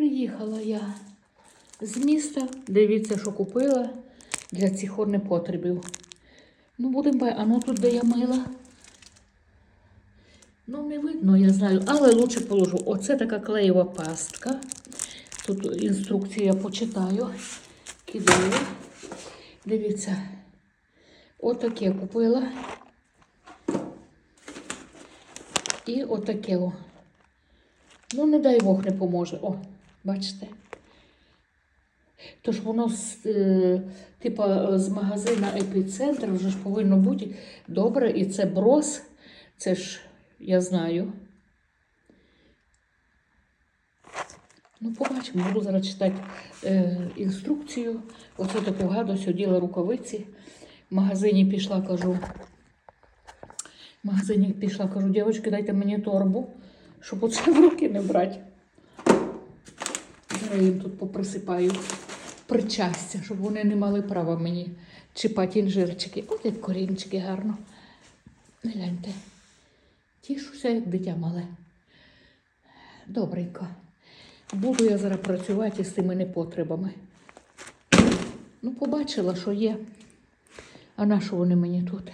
Приїхала я з міста. Дивіться, що купила для цих непотребів. Ну, будемо. А ну тут де я мила. Ну, не видно, я знаю, але лучше положу. Оце така клеєва пастка. Тут інструкцію я почитаю. Кидаю. Дивіться. Отаке купила. І отаке. О. Ну, не дай Бог не поможе. О, бачите? Тож воно з, е, типа, з магазина епіцентр вже ж повинно бути добре. І це брос. Це ж я знаю. Ну, побачимо, буду зараз читати е, інструкцію. Оце таку гадость оділа рукавиці. В магазині пішла, кажу. В магазині пішла, кажу, дівчатки, дайте мені торбу, щоб оце в руки не брати. Зараз їм тут поприсипаю причастя, щоб вони не мали права мені чіпати інжирчики. От як корінчики гарно. Гляньте. Тішуся, як дитя мале. Добренько. Буду я зараз працювати з цими непотребами. Ну, побачила, що є. А на що вони мені тут?